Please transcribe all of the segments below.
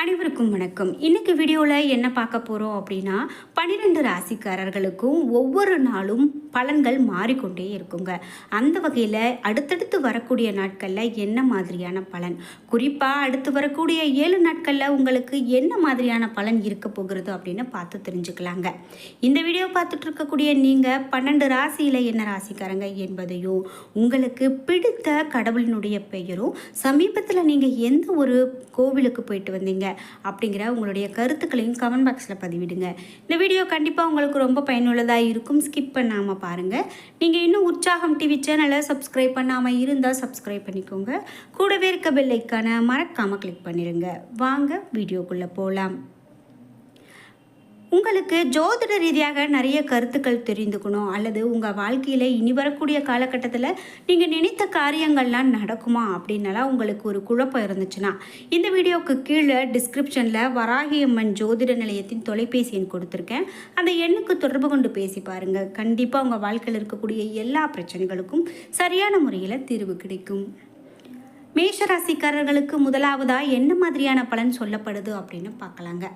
அனைவருக்கும் வணக்கம். இன்னைக்கு வீடியோவில் என்ன பார்க்க போகிறோம் அப்படின்னா பன்னிரெண்டு ராசிக்காரர்களுக்கும் ஒவ்வொரு நாளும் பலன்கள் மாறிக்கொண்டே இருக்குங்க. அந்த வகையில் அடுத்தடுத்து வரக்கூடிய நாட்களில் என்ன மாதிரியான பலன்? குறிப்பாக அடுத்து வரக்கூடிய ஏழு நாட்களில் உங்களுக்கு என்ன மாதிரியான பலன் இருக்க போகிறது அப்படின்னு பார்த்து தெரிஞ்சுக்கலாங்க. இந்த வீடியோ பார்த்துட்டு இருக்கக்கூடிய நீங்கள் பன்னெண்டு ராசியில் என்ன ராசிக்காரங்க என்பதையும் உங்களுக்கு பிடித்த கடவுளினுடைய பெயரும் சமீபத்தில் நீங்கள் எந்த ஒரு கோவிலுக்கு போயிட்டு வந்தீங்க அப்படிங்கிற உங்களுடைய கருத்துக்களையும் கமெண்ட் பாக்ஸில் பதிவிடுங்க. இந்த வீடியோ கண்டிப்பாக உங்களுக்கு ரொம்ப பயனுள்ளதாக இருக்கும். ஸ்கிப் பண்ணாமல் பாருங்கள் நீங்கள் இன்னும் உற்சாகம் டிவி சேனலை சப்ஸ்கிரைப் பண்ணாமல் இருந்தால் சப்ஸ்கிரைப் பண்ணிக்கோங்க. கூடவே இருக்க பெல்லைக்கான மறக்காமல் கிளிக் பண்ணிடுங்க. வாங்க வீடியோக்குள்ளே போகலாம் உங்களுக்கு ஜோதிட ரீதியாக நிறைய கருத்துக்கள் தெரிந்துக்கணும் அல்லது உங்கள் வாழ்க்கையில் இனி வரக்கூடிய காலகட்டத்தில் நீங்கள் நினைத்த காரியங்கள்லாம் நடக்குமா அப்படின்னலாம் உங்களுக்கு ஒரு குழப்பம் இருந்துச்சுன்னா இந்த வீடியோவுக்கு கீழே டிஸ்கிரிப்ஷனில் வராகியம்மன் ஜோதிட நிலையத்தின் தொலைபேசி எண் கொடுத்துருக்கேன். அந்த எண்ணுக்கு தொடர்பு கொண்டு பேசி பாருங்கள் கண்டிப்பாக உங்கள் வாழ்க்கையில் இருக்கக்கூடிய எல்லா பிரச்சனைகளுக்கும் சரியான முறையில் தீர்வு கிடைக்கும். மேஷராசிக்காரர்களுக்கு முதலாவதா என்ன மாதிரியான பலன் சொல்லப்படுது அப்படின்னு பார்க்கலாங்க.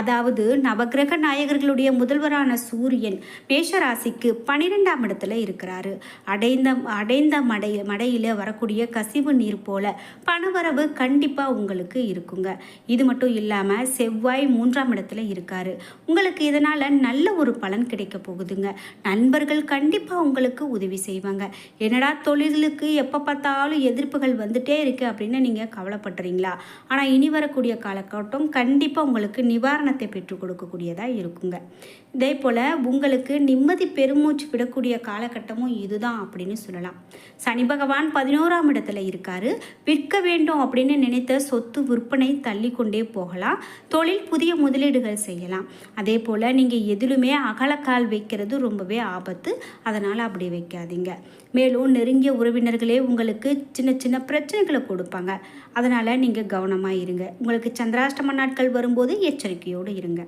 அதாவது நவக்கிரக நாயகர்களுடைய முதல்வரான சூரியன் மேஷராசிக்கு பன்னிரெண்டாம் இடத்துல இருக்கிறாரு. அடைந்த அடைந்த மடை மடையில் வரக்கூடிய கசிவு நீர் போல பணவரவு கண்டிப்பாக உங்களுக்கு இருக்குங்க. இது மட்டும் இல்லாமல் செவ்வாய் மூன்றாம் இடத்துல இருக்காரு. உங்களுக்கு இதனால் நல்ல ஒரு பலன் கிடைக்க போகுதுங்க. நண்பர்கள் கண்டிப்பாக உங்களுக்கு உதவி செய்வாங்க. என்னடா தொழிலுக்கு எப்போ பார்த்தாலும் எதிர்ப்புகள் வந்துட்டே இருக்குது அப்படின்னு நீங்கள் கவலைப்படுறீங்களா? ஆனால் இனி வரக்கூடிய காலகட்டம் கண்டிப்பாக உங்களுக்கு நிவாரணத்தை பெற்றுக் கொடுக்கக்கூடியதாக இருக்குங்க. இதே போல் உங்களுக்கு நிம்மதி பெருமூச்சு விடக்கூடிய காலகட்டமும் இதுதான் அப்படின்னு சொல்லலாம். சனி பகவான் பதினோராம் இடத்துல இருக்காரு. விற்க வேண்டும் அப்படின்னு நினைத்த சொத்து விற்பனை தள்ளி கொண்டே போகலாம். தொழில் புதிய முதலீடுகள் செய்யலாம். அதே போல் நீங்கள் எதிலுமே அகலக்கால் வைக்கிறது ரொம்பவே ஆபத்து. அதனால் அப்படி வைக்காதீங்க. மேலும் நெருங்கிய உறவினர்களே உங்களுக்கு சின்ன சின்ன பிரச்சனைகள் கொடுப்பாங்க. அதனால் நீங்கள் கவனமாக இருங்க. உங்களுக்கு சந்திராஷ்டம நாட்கள் வரும்போது எச்சரிக்கையோடு இருங்க.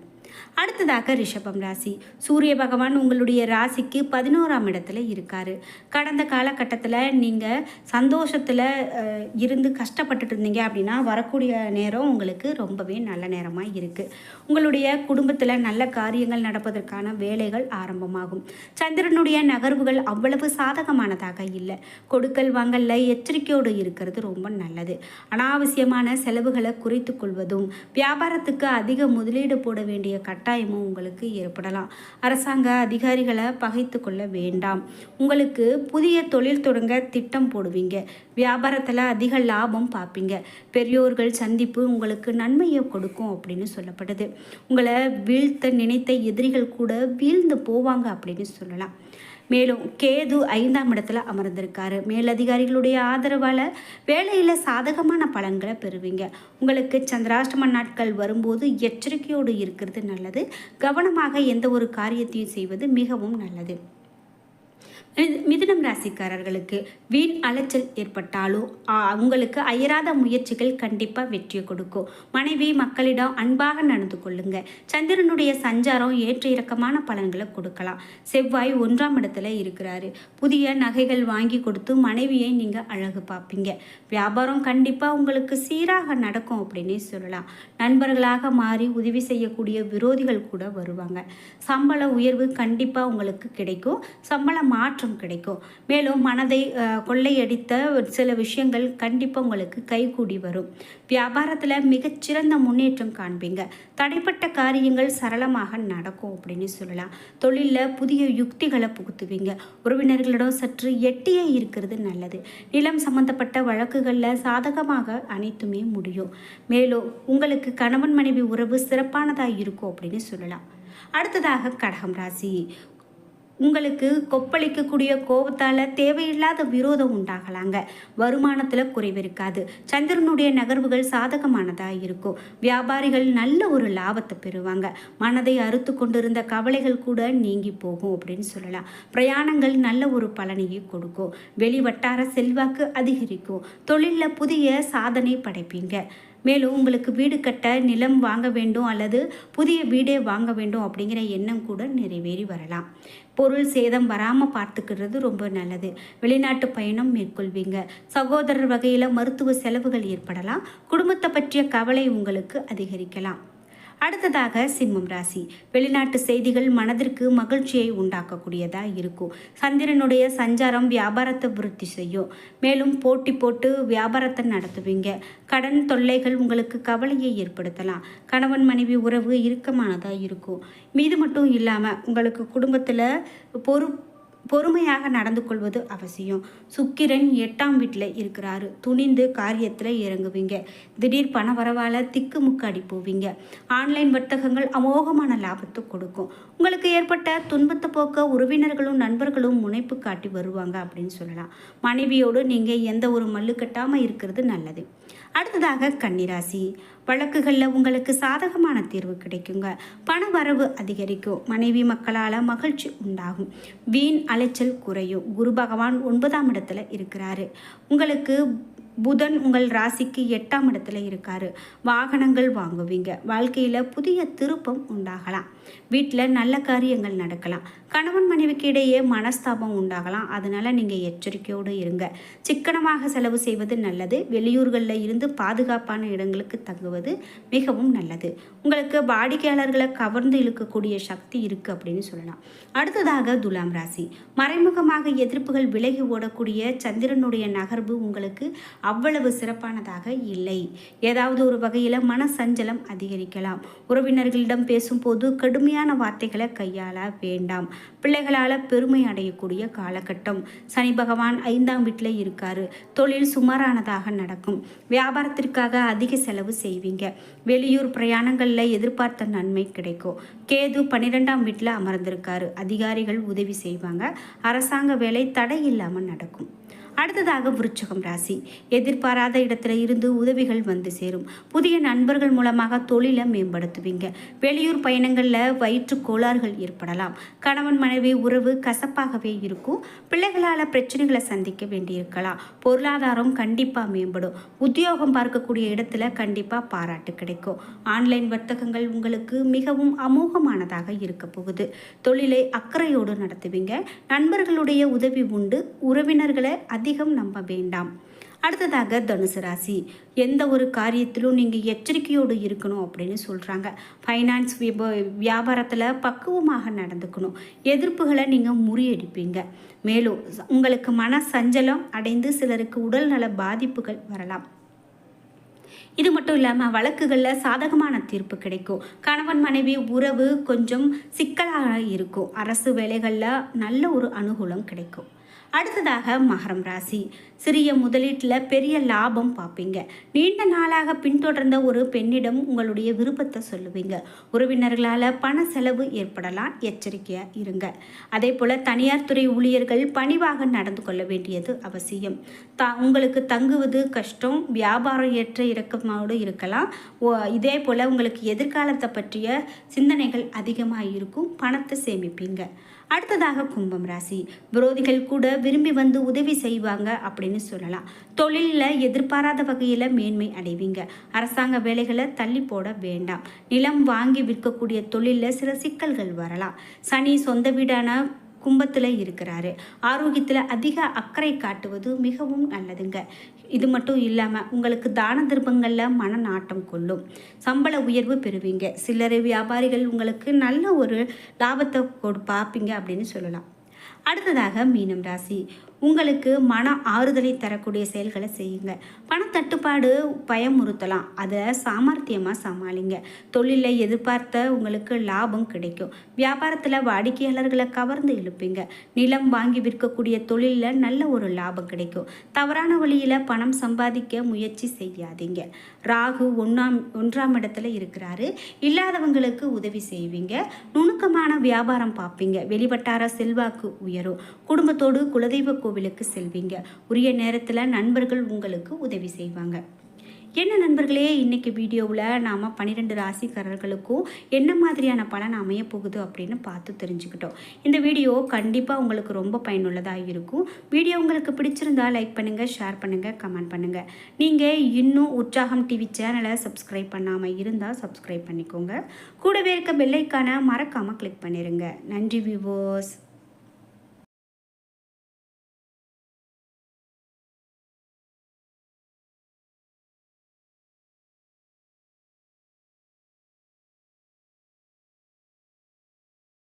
அடுத்ததாக ரிஷபம் ராசி. சூரிய பகவான் உங்களுடைய ராசிக்கு பதினோராம் இடத்துல இருக்கார். கடந்த காலகட்டத்தில் நீங்கள் சந்தோஷத்தில் இருந்து கஷ்டப்பட்டுட்டு இருந்தீங்க அப்படின்னா வரக்கூடிய நேரம் உங்களுக்கு ரொம்பவே நல்ல நேரமாக இருக்குது உங்களுடைய குடும்பத்தில் நல்ல காரியங்கள் நடப்பதற்கான வேலைகள் ஆரம்பமாகும். சந்திரனுடைய நகர்வுகள் அவ்வளவு சாதகமானதாக இல்லை. கொடுக்கல் வாங்கல்ல எச்சரிக்கையோடு இருக்கிறது ரொம்ப நல்லது. அனாவசியமான செலவுகளை குறைத்து கொள்வதும் வியாபாரத்துக்கு அதிக முதலீடு போட வேண்டிய கட்டாயமும் உங்களுக்கு ஏற்படலாம். அரசாங்க அதிகாரிகளை பகைத்து கொள்ள வேண்டாம். உங்களுக்கு புதிய தொழில் தொடங்க திட்டம் போடுவீங்க. வியாபாரத்தில் அதிக லாபம் பார்ப்பீங்க. பெரியோர்கள் சந்திப்பு உங்களுக்கு நன்மையை கொடுக்கும் அப்படின்னு சொல்லப்படுது. உங்களை வீழ்த்த நினைத்த எதிரிகள் கூட வீழ்ந்து போவாங்க அப்படின்னு சொல்லலாம். மேலும் கேது ஐந்தாம் இடத்துல அமர்ந்திருக்காரு. மேலதிகாரிகளுடைய ஆதரவால் வேலையில் சாதகமான பலன்களை பெறுவீங்க. உங்களுக்கு சந்திராஷ்டம நாட்கள் வரும்போது எச்சரிக்கையோடு இருக்கிறது நல்லது. கவனமாக எந்த ஒரு காரியத்தையும் செய்வது மிகவும் நல்லது. மிதுனம் ராசிக்காரர்களுக்கு வீண் அலைச்சல் ஏற்பட்டாலோ உங்களுக்கு அயராத முயற்சிகள் கண்டிப்பாக வெற்றியை கொடுக்கும். மனைவி மக்களிடம் அன்பாக நடந்து கொள்ளுங்க. சந்திரனுடைய சஞ்சாரம் ஏற்ற இறக்கமான பலன்களை கொடுக்கலாம். செவ்வாய் ஒன்றாம் இடத்துல இருக்கிறாரு. புதிய நகைகள் வாங்கி கொடுத்து மனைவியை நீங்கள் அழகு பார்ப்பீங்க. வியாபாரம் கண்டிப்பாக உங்களுக்கு சீராக நடக்கும் அப்படின்னே சொல்லலாம். நண்பர்களாக மாறி உதவி செய்யக்கூடிய விரோதிகள் கூட வருவாங்க. சம்பள உயர்வு கண்டிப்பாக உங்களுக்கு கிடைக்கும். சம்பள மாற்றம் கிடைக்கும். மேலும் மனதை கொள்ளையடித்த ஒரு சில விஷயங்கள் கண்டிப்பாக உங்களுக்கு கைகூடி வரும். வியாபாரத்தில் மிகச்சிறந்த முன்னேற்றம் காண்பீங்க. தடைப்பட்ட காரியங்கள் சரளமாக நடக்கும் அப்படின்னு சொல்லலாம். தொழிலில் புதிய யுக்திகளை புகுத்துவீங்க. உறவினர்களிடம் சற்று எட்டியே இருக்கிறது நல்லது. நிலம் சம்பந்தப்பட்ட வழக்குகளில் சாதகமாக அனைத்துமே முடியும். மேலும் உங்களுக்கு கணவன் மனைவி உறவு சிறப்பானதாக இருக்கும் அப்படின்னு சொல்லலாம். அடுத்ததாக கடகம் ராசி. உங்களுக்கு கொப்பளிக்கக்கூடிய கோபத்தால் தேவையில்லாத விரோதம் உண்டாகலாங்க. வருமானத்தில் குறைவு இருக்காது. சந்திரனுடைய நகர்வுகள் சாதகமானதாக இருக்கும். வியாபாரிகள் நல்ல ஒரு லாபத்தை பெறுவாங்க. மனதை அறுத்து கொண்டிருந்த கவலைகள் கூட நீங்கி போகும் அப்படின்னு சொல்லலாம். பிரயாணங்கள் நல்ல ஒரு பலனையை கொடுக்கும். வெளி வட்டார செல்வாக்கு அதிகரிக்கும். தொழிலில் புதிய சாதனை படைப்பீங்க. மேலும் உங்களுக்கு வீடு கட்ட நிலம் வாங்க வேண்டும் அல்லது புதிய வீடே வாங்க வேண்டும் அப்படிங்கிற எண்ணம் கூட நிறைவேறி வரலாம். பொருள் சேதம் வராமல் பார்த்துக்கிறது ரொம்ப நல்லது. வெளிநாட்டு பயணம் மேற்கொள்வீங்க. சகோதரர் வகையில் மருத்துவ செலவுகள் ஏற்படலாம். குடும்பத்தை பற்றிய கவலை உங்களுக்கு அதிகரிக்கலாம். அடுத்ததாக சிம்மம் ராசி. வெளிநாட்டு செய்திகள் மனதிற்கு மகிழ்ச்சியை உண்டாக்கக்கூடியதாக இருக்கும். சந்திரனுடைய சஞ்சாரம் வியாபாரத்தை விருத்தி செய்யும். மேலும் போட்டி போட்டு வியாபாரத்தை நடத்துவீங்க. கடன் தொல்லைகள் உங்களுக்கு கவலையை ஏற்படுத்தலாம். கணவன் மனைவி உறவு இறுக்கமானதாக இருக்கும். மீது மட்டும் இல்லாமல் உங்களுக்கு குடும்பத்தில் பொறு பொறுமையாக நடந்து கொள்வது அவசியம். சுக்கிரன் எட்டாம் வீட்டில் இருக்கிறாரு. துணிந்து காரியத்தில் இறங்குவீங்க. திடீர் பண வரவால் திக்கு முக்காடி போவீங்க ஆன்லைன் வர்த்தகங்கள் அமோகமான லாபத்தை கொடுக்கும். உங்களுக்கு ஏற்பட்ட துன்பத்தை போக்க உறவினர்களும் நண்பர்களும் முனைப்பு காட்டி வருவாங்க அப்படின்னு சொல்லலாம். மனைவியோடு நீங்கள் எந்த ஒரு மல்லு கட்டாமல் இருக்கிறது நல்லது. அடுத்ததாக கன்னிராசி. வழக்குகளில் உங்களுக்கு சாதகமான தீர்வு கிடைக்குங்க. பண வரவு அதிகரிக்கும். மனைவி மக்களால் மகிழ்ச்சி உண்டாகும். வீண் அலைச்சல் குறையும். குரு பகவான் ஒன்பதாம் இடத்துல இருக்கிறாரு. உங்களுக்கு புதன் உங்கள் ராசிக்கு எட்டாம் இடத்துல இருக்காரு. வாகனங்கள் வாங்குவீங்க. வாழ்க்கையில் புதிய திருப்பம் உண்டாகலாம். வீட்டில் நல்ல காரியங்கள் நடக்கலாம். கணவன் மனைவிக்கு இடையே மனஸ்தாபம் உண்டாகலாம். அதனால் நீங்கள் எச்சரிக்கையோடு இருங்க. சிக்கனமாக செலவு செய்வது நல்லது. வெளியூர்களில் இருந்து பாதுகாப்பான இடங்களுக்கு தங்குவது மிகவும் நல்லது. உங்களுக்கு வாடிக்கையாளர்களை கவர்ந்து இழுக்கக்கூடிய சக்தி இருக்குது அப்படின்னு சொல்லலாம். அடுத்ததாக துலாம் ராசி. மறைமுகமாக எதிர்ப்புகள் விலகி ஓடக்கூடிய சந்திரனுடைய நகர்வு உங்களுக்கு அவ்வளவு சிறப்பானதாக இல்லை. ஏதாவது ஒரு வகையில் மன சஞ்சலம் அதிகரிக்கலாம். உறவினர்களிடம் பேசும்போது கடுமையான வார்த்தைகளை கையாள வேண்டாம். பிள்ளைகளால் பெருமை அடையக்கூடிய காலகட்டம். சனி பகவான் ஐந்தாம் வீட்டில் இருக்காரு. தொழில் சுமாரானதாக நடக்கும். வியாபாரத்திற்காக அதிக செலவு செய்வீங்க. வெளியூர் பிரயாணங்களில் எதிர்பார்த்த நன்மை கிடைக்கும். கேது பன்னிரெண்டாம் வீட்டில் அமர்ந்திருக்காரு. அதிகாரிகள் உதவி செய்வாங்க. அரசாங்க வேலை தடை இல்லாமல் நடக்கும். அடுத்ததாக விருச்சகம் ராசி. எதிர்பாராத இடத்துல இருந்து உதவிகள் வந்து சேரும். புதிய நண்பர்கள் மூலமாக தொழிலை மேம்படுத்துவீங்க. வெளியூர் பயணங்களில் வயிற்று கோளாறுகள் ஏற்படலாம். கணவன் மனைவி உறவு கசப்பாகவே இருக்கும். பிள்ளைகளால் பிரச்சனைகளை சந்திக்க வேண்டியிருக்கலாம். பொருளாதாரம் கண்டிப்பாக மேம்படும். உத்தியோகம் பார்க்கக்கூடிய இடத்துல கண்டிப்பாக பாராட்டு கிடைக்கும். ஆன்லைன் வர்த்தகங்கள் உங்களுக்கு மிகவும் அமோகமானதாக இருக்க போகுது. தொழிலை அக்கறையோடு நடத்துவீங்க. நண்பர்களுடைய உதவி உண்டு. உறவினர்களை அதிகம் நம்ப வேண்டாம். அடுத்ததாக தனுசு ராசி. எந்த ஒரு காரியத்திலும் நீங்கள் எச்சரிக்கையோடு இருக்கணும் அப்படின்னு சொல்கிறாங்க ஃபைனான்ஸ் வியாபாரத்தில் பக்குவமாக நடந்துக்கணும். எதிர்ப்புகளை நீங்கள் முறியடிப்பீங்க. மேலும் உங்களுக்கு மன சஞ்சலம் அடைந்து சிலருக்கு உடல்நல பாதிப்புகள் வரலாம். இது மட்டும் இல்லாமல் வழக்குகளில் சாதகமான தீர்ப்பு கிடைக்கும். கணவன் மனைவி உறவு கொஞ்சம் சிக்கலாக இருக்கும். அரசு வேலைகளில் நல்ல ஒரு அனுகூலம் கிடைக்கும். அடுத்ததாக மகரம் ராசி. சிறிய முதலீட்டில் பெரிய லாபம் பார்ப்பீங்க நீண்ட நாளாக பின்தொடர்ந்த ஒரு பெண்ணிடம் உங்களுடைய விருப்பத்தை சொல்லுவீங்க. உறவினர்களால் பண செலவு ஏற்படலாம். எச்சரிக்கையாக இருங்க. அதே போல் தனியார் துறை ஊழியர்கள் பணிவாக நடந்து கொள்ள வேண்டியது அவசியம். த உங்களுக்கு தங்குவது கஷ்டம். வியாபாரம் ஏற்ற இறக்கமோடு இருக்கலாம். இதே போல் உங்களுக்கு எதிர்காலத்தை பற்றிய சிந்தனைகள் அதிகமாக இருக்கும் பணத்தை சேமிப்பீங்க. அடுத்ததாக கும்பம் ராசி. விரோதிகள் கூட விரும்பி வந்து உதவி செய்வாங்க அப்படின்னு சொல்லலாம். தொழிலில் எதிர்பாராத வகையில் மேன்மை அடைவீங்க. அரசாங்க வேலைகளை தள்ளி போட வேண்டாம். நிலம் வாங்கி விற்கக்கூடிய தொழிலில் சில சிக்கல்கள் வரலாம். சனி சொந்த வீடான கும்பத்தில் இருக்கிறாரு. ஆரோக்கியத்தில் அதிக அக்கறை காட்டுவது மிகவும் நல்லதுங்க. இது மட்டும் இல்லாமல் உங்களுக்கு தான திருப்பங்களில் மன நாட்டம் கொள்ளும். சம்பள உயர்வு பெறுவீங்க. சில்லறை வியாபாரிகள் உங்களுக்கு நல்ல ஒரு லாபத்தை கொடு பார்ப்பீங்க அப்படின்னு சொல்லலாம். அடுத்ததாக மீனம் ராசி. உங்களுக்கு மன ஆறுதலை தரக்கூடிய செயல்களை செய்யுங்க. பணத்தட்டுப்பாடு பயமுறுத்தலாம். அதை சாமர்த்தியமாக சமாளிங்க. தொழிலில் எதிர்பார்த்த உங்களுக்கு லாபம் கிடைக்கும். வியாபாரத்தில் வாடிக்கையாளர்களை கவர்ந்து இழுப்பீங்க. நிலம் வாங்கி விற்கக்கூடிய தொழிலில் நல்ல ஒரு லாபம் கிடைக்கும். தவறான வழியில் பணம் சம்பாதிக்க முயற்சி செய்யாதீங்க. ராகு ஒன்றாம் ஒன்றாம் இடத்துல இருக்கிறாரு. இல்லாதவங்களுக்கு உதவி செய்வீங்க. நுணுக்கமான வியாபாரம் பார்ப்பீங்க. வெளிவட்டார செல்வாக்கு உயரும் குடும்பத்தோடு குலதெய்வ கோவிலுக்கு செல்வீங்க. உரிய நேரத்தில் நண்பர்கள் உங்களுக்கு உதவி செய்வாங்க. என்ன நண்பர்களே இன்னைக்கு வீடியோவில் நாம் பன்னிரெண்டு ராசிக்காரர்களுக்கும் என்ன மாதிரியான பலன் அமைய போகுது அப்படின்னு பார்த்து தெரிஞ்சுக்கிட்டோம். இந்த வீடியோ கண்டிப்பாக உங்களுக்கு ரொம்ப பயனுள்ளதாக இருக்கும். வீடியோ உங்களுக்கு பிடிச்சிருந்தா லைக் பண்ணுங்கள் ஷேர் பண்ணுங்கள் கமெண்ட் பண்ணுங்கள் நீங்கள் இன்னும் உற்சாகம் டிவி சேனலை சப்ஸ்கிரைப் பண்ணாமல் இருந்தால் சப்ஸ்கிரைப் பண்ணிக்கோங்க. கூடவே இருக்க பெல்லைக்கான மறக்காமல் கிளிக் பண்ணிடுங்க நன்றி விவோஸ்